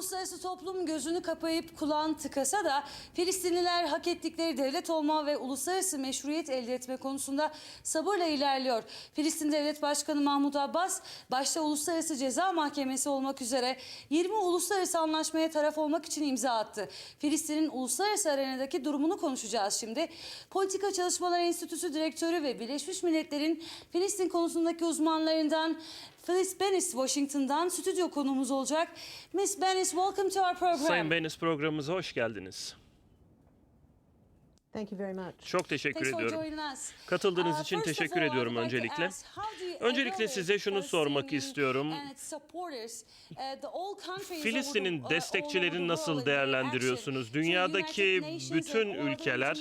uluslararası toplum gözünü kapayıp kulağını tıkasa da Filistinliler hak ettikleri devlet olma ve uluslararası meşruiyet elde etme konusunda sabırla ilerliyor. Filistin Devlet Başkanı Mahmut Abbas başta Uluslararası Ceza Mahkemesi olmak üzere 20 uluslararası anlaşmaya taraf olmak için imza attı. Filistin'in uluslararası arenadaki durumunu konuşacağız şimdi. Politika Çalışmaları Enstitüsü Direktörü ve Birleşmiş Milletler'in Filistin konusundaki uzmanlarından Phyllis Bennis Washington'dan stüdyo konuğumuz olacak. Miss Bennis, welcome to our program. Sayın Benis programımıza hoş geldiniz. Thank you very much. Çok teşekkür ediyorum. Katıldığınız Uh, için teşekkür ediyorum öncelikle. Öncelikle size şunu sormak istiyorum. uh, Filistin'in uh, destekçilerini nasıl değerlendiriyorsunuz? Dünyadaki bütün ülkeler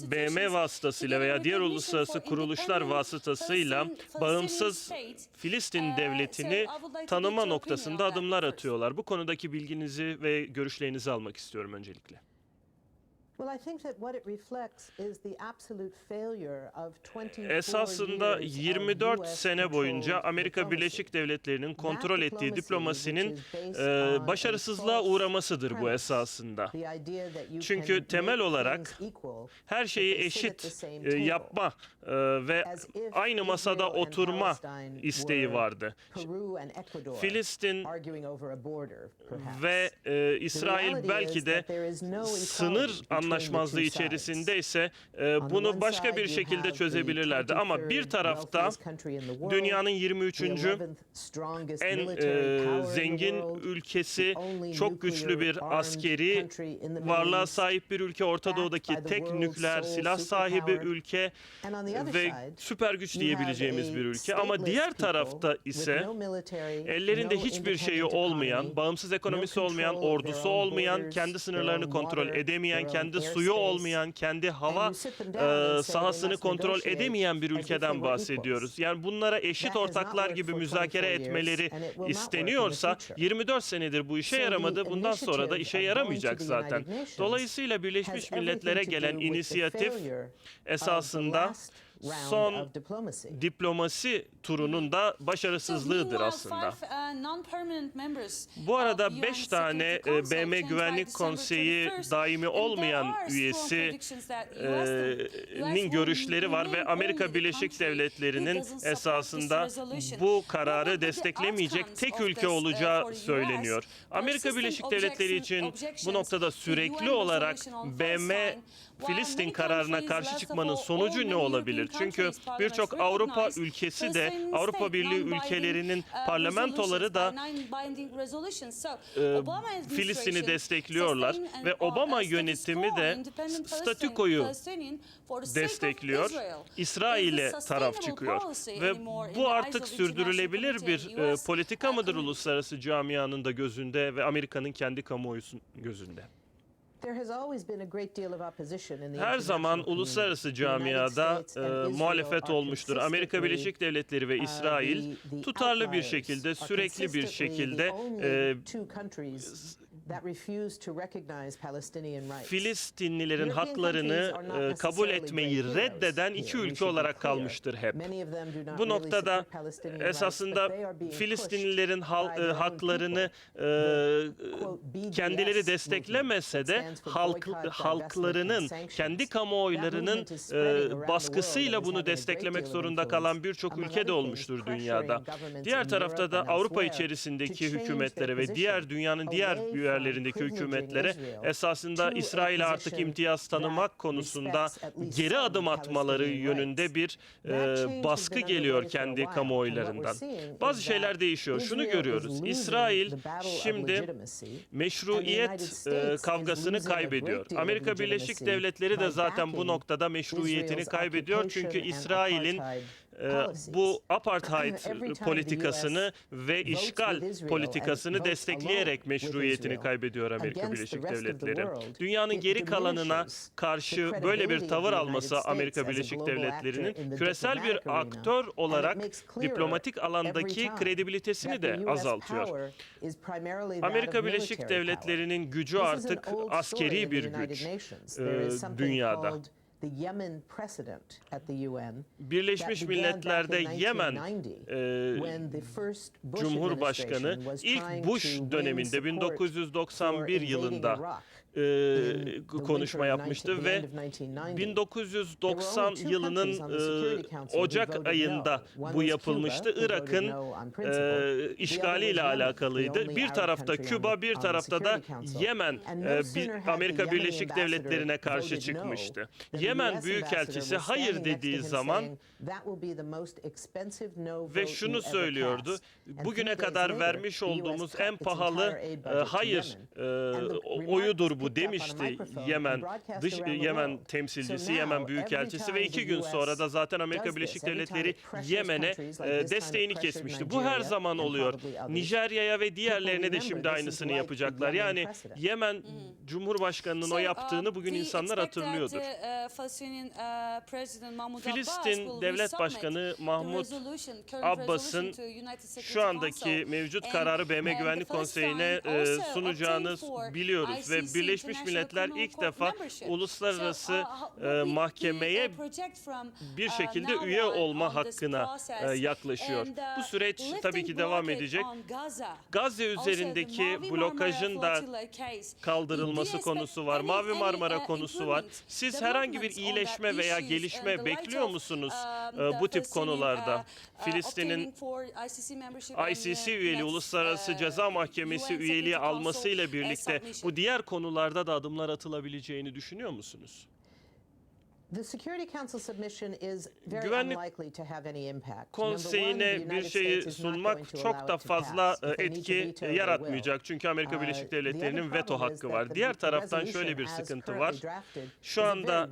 BM vasıtasıyla veya diğer uluslararası kuruluşlar vasıtasıyla Palestinian- bağımsız. Filistin Uh, devletini tanıma noktasında adımlar atıyorlar. Bu konudaki bilginizi ve görüşlerinizi almak istiyorum öncelikle. Esasında years of 24 US sene boyunca Amerika. Birleşik Devletleri'nin kontrol ettiği diplomasinin e, başarısızlığa uğramasıdır bu esasında. Çünkü temel olarak Her şeyi eşit e, yapma e, ve aynı masada oturma isteği vardı. Filistin ve e, İsrail belki de sınır the anlaşmazlığı içerisinde ise e, bunu başka bir şekilde çözebilirlerdi ama bir 23rd tarafta dünyanın the 23. 11th strongest en e, zengin ülkesi, çok güçlü bir askeri varlığa sahip bir ülke, Orta Doğu'daki tek nükleer silah sahibi ülke ve süper güç diyebileceğimiz bir ülke. Ama diğer tarafta ise ellerinde hiçbir şeyi olmayan, bağımsız ekonomisi no olmayan, ordusu olmayan, kendi sınırlarını kontrol edemeyen, own kendi suyu olmayan, kendi hava e, say, "They sahasını kontrol edemeyen bir ülkeden bahsediyoruz. equals." Yani bunlara eşit ortaklar gibi müzakere 24 years, etmeleri isteniyorsa future. 24 senedir bu işe yaramadı. Bundan sonra da işe yaramayacak zaten. Dolayısıyla Birleşmiş Milletler'e gelen inisiyatif esasında son diplomasi turunun da başarısızlığıdır aslında. Bu arada 5 tane e, BM Güvenlik Konseyi daimi olmayan üyesi e, görüşleri var ve Amerika Birleşik Devletleri'nin esasında bu kararı desteklemeyecek tek ülke olacağı söyleniyor. Amerika Birleşik Devletleri için bu noktada sürekli olarak BM Filistin kararına karşı çıkmanın sonucu ne olabilir? Çünkü birçok Avrupa ülkesi de Avrupa Birliği ülkelerinin parlamentoları da e, Filistin'i destekliyorlar ve Obama yönetimi de statükoyu destekliyor. İsrail'e taraf çıkıyor. Ve bu artık sürdürülebilir bir e, politika mıdır uluslararası camianın da gözünde ve Amerika'nın kendi kamuoyusunun gözünde? Her zaman uluslararası camiada e, muhalefet olmuştur. Amerika Birleşik Devletleri ve uh, İsrail tutarlı bir şekilde, sürekli bir şekilde e, two countries that refuse to recognize Palestinian rights. Filistinlilerin haklarını countries are not e, kabul etmeyi reddeden iki ülke olarak kalmıştır hep. Many of them do not Bu noktada esasında Filistinlilerin hal- e, haklarını e, kendileri desteklemese de halk halklarının kendi kamuoylarının e, baskısıyla bunu desteklemek zorunda kalan birçok ülke de olmuştur dünyada. Diğer tarafta da Avrupa içerisindeki hükümetlere ve diğer dünyanın diğer privileging hükümetlere esasında İsrail'e artık imtiyaz tanımak konusunda geri adım atmaları yönünde bir e, baskı geliyor kendi kamuoylarından. Bazı şeyler değişiyor. Şunu görüyoruz. İsrail şimdi meşruiyet e, kavgasını kaybediyor. Amerika Birleşik Devletleri de zaten bu noktada meşruiyetini kaybediyor. Çünkü İsrail'in. Bu apartheid politikasını ve işgal politikasını destekleyerek meşruiyetini kaybediyor Amerika Birleşik Devletleri. Dünyanın geri kalanına karşı böyle bir tavır alması Amerika Birleşik Devletleri'nin küresel bir aktör olarak diplomatik alandaki kredibilitesini de azaltıyor. Amerika Birleşik. Devletleri'nin gücü artık askeri bir güç e, dünyada. Called the Yemen precedent at the UN Birleşmiş Milletler'de Yemen 1990, e, Cumhurbaşkanı ilk Bush döneminde support 1991 for invading yılında e, konuşma yapmıştı 19 the ve end of 1990. 1990 two yılının e, Ocak ayında bu yapılmıştı. Irak'ın e, işgaliyle alakalıydı. Bir tarafta Küba, bir tarafta da. Yemen e, Amerika Birleşik Devletleri'ne karşı çıkmıştı. Yemen Büyükelçisi hayır dediği zaman saying, "That will be the most expensive no ve şunu söylüyordu. cast." And Bugüne kadar vermiş olduğumuz en pahalı e, hayır e, oyudur bu demişti Yemen dış Yemen temsilcisi Yemen Büyükelçisi ve iki gün sonra da zaten Amerika Birleşik Devletleri Yemen'e e, desteğini kesmişti. Bu her zaman oluyor. probably others. Nijerya ve diğerlerine de şimdi aynısını yapacaklar. Yani. Yemen Cumhurbaşkanının o yaptığını um, bugün insanlar hatırlıyordur. Uh, Filistin, Devlet Başkanı Mahmut Abbas'ın şu andaki mevcut kararı BM Güvenlik Konseyi'ne e, sunacağını biliyoruz ve Birleşmiş Milletler ilk defa uluslararası e, mahkemeye bir şekilde üye olma hakkına e, yaklaşıyor. uh, Bu süreç tabii ki devam edecek. Gazze üzerindeki blokajın da kaldırılması konusu var. Mavi Marmara uh, konusu var. Siz herhangi bir on iyileşme veya gelişme bekliyor musunuz um, e, bu tip konularda? uh, Filistin'in ICC uh, ICC üyeli next, Uluslararası uh, Ceza Mahkemesi üyeliği almasıyla birlikte bu diğer konularda da adımlar atılabileceğini düşünüyor musunuz? The Konseyine bir şeyi sunmak çok da fazla e, etki yaratmayacak. Çünkü Amerika. Birleşik Uh, the Devletleri'nin veto hakkı var. Diğer taraftan şöyle bir sıkıntı var. Şu anda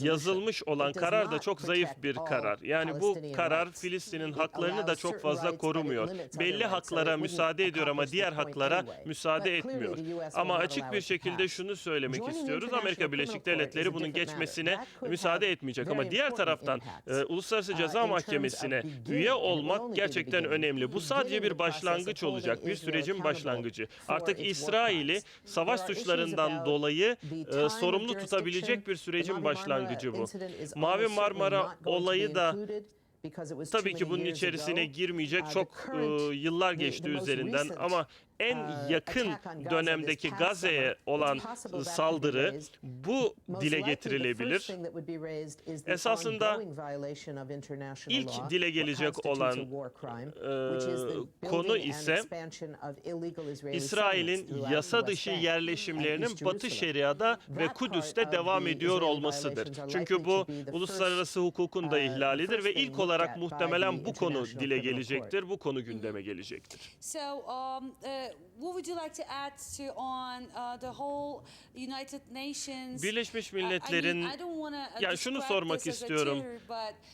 yazılmış olan karar da çok zayıf bir karar. Yani bu karar. Filistin'in haklarını da çok fazla korumuyor. Belli haklara müsaade ediyor ama diğer haklara müsaade etmiyor. Ama açık bir şekilde şunu söylemek istiyoruz. Amerika Birleşik Devletleri bunun geçmesine could müsaade etmeyecek ama diğer taraftan e, Uluslararası Uh, Ceza Mahkemesi'ne üye olmak gerçekten önemli. Bu sadece bir başlangıç olacak. Bir sürecin başlangıcı. Artık İsrail'i savaş suçlarından dolayı e, sorumlu tutabilecek bir sürecin başlangıcı bu. Mavi Marmara olayı da Tabii ki bunun içerisine girmeyecek Uh, çok e, yıllar geçti üzerinden ama en uh, yakın dönemdeki Gazze'ye olan saldırı bu dile getirilebilir. Esasında ilk dile gelecek olan, e, konu ise İsrail'in yasa dışı yerleşimlerinin Batı. Şeria'da ve Kudüs'te devam ediyor olmasıdır. Çünkü bu uluslararası hukukun da uh, ihlalidir ve ilk olarak muhtemelen bu konu dile gelecektir. Bu konu gündeme gelecektir. So, um, uh, what would you like to add to on uh, the whole United Nations? Birleşmiş I- I mean, Milletler'in I don't wanna, uh, Ya şunu sormak istiyorum.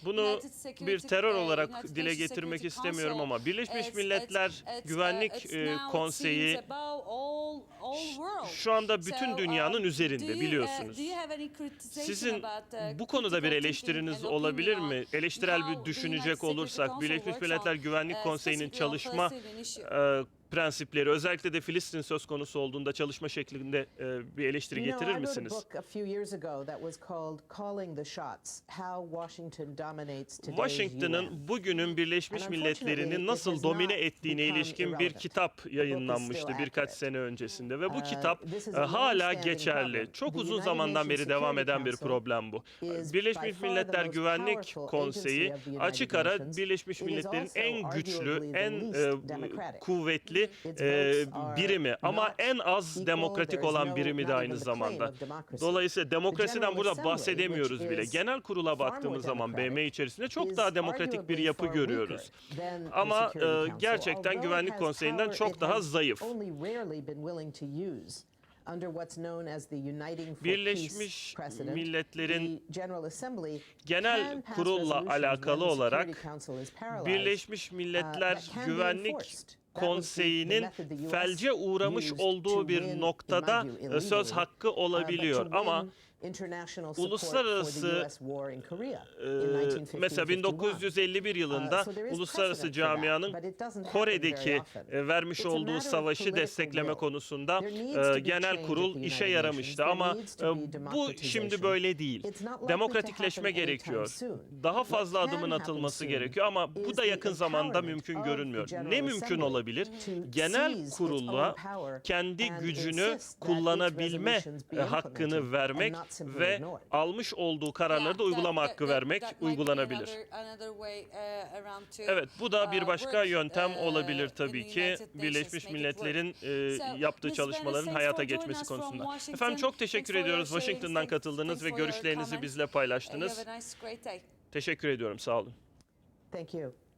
Bunu bir terör olarak dile getirmek istemiyorum Council, ama Birleşmiş Milletler uh, Güvenlik e, Konseyi şu anda bütün dünyanın um, üzerinde, uh, biliyorsunuz. Sizin bu konuda bir eleştiriniz olabilir mi? Eleştirel bir düşünecek olursak works Milletler Güvenlik Konseyi'nin çalışma prensipleri özellikle de Filistin söz konusu olduğunda çalışma şeklinde e, bir eleştiri You getirir misiniz? Washington'ın bugünün Birleşmiş Milletler'ini nasıl domine ettiğine ilişkin bir kitap yayınlanmıştı birkaç sene öncesinde ve bu Uh, kitap e, hala geçerli. Çok uzun zamandan beri devam eden bir problem bu. Birleşmiş Milletler Güvenlik Konseyi açık ara. Birleşmiş Milletler'in en güçlü, en e, kuvvetli Its e, birimi ama en az demokratik olan birimi de aynı zamanda. Dolayısıyla demokrasiden burada bahsedemiyoruz bile. Genel kurula baktığımız zaman BM içerisinde çok daha demokratik bir yapı görüyoruz. Ama e, gerçekten Güvenlik Konseyi'nden çok daha zayıf. Birleşmiş. Milletler'in genel kurulla alakalı olarak Birleşmiş uh, Milletler Güvenlik Konseyinin felce uğramış olduğu bir noktada söz hakkı Uh, olabiliyor. Ama Uluslararası, 1950 mesela 1951 yılında Uh, uluslararası camianın Kore'deki e, vermiş olduğu savaşı destekleme konusunda e, genel kurul işe yaramıştı ama e, bu şimdi böyle değil. Demokratikleşme gerekiyor. Daha fazla adımın atılması gerekiyor ama bu da yakın zamanda mümkün görünmüyor. Ne mümkün olabilir? Genel kurula kendi gücünü kullanabilme e, hakkını vermek ve almış olduğu kararları da uygulama hakkı vermek uygulanabilir. Evet bu da bir başka yöntem olabilir tabii ki Birleşmiş Milletler'in e, yaptığı çalışmaların hayata geçmesi konusunda. Efendim çok teşekkür ediyoruz Washington'dan katıldınız ve görüşlerinizi bizle paylaştınız. Teşekkür ediyorum sağ olun. Thank you.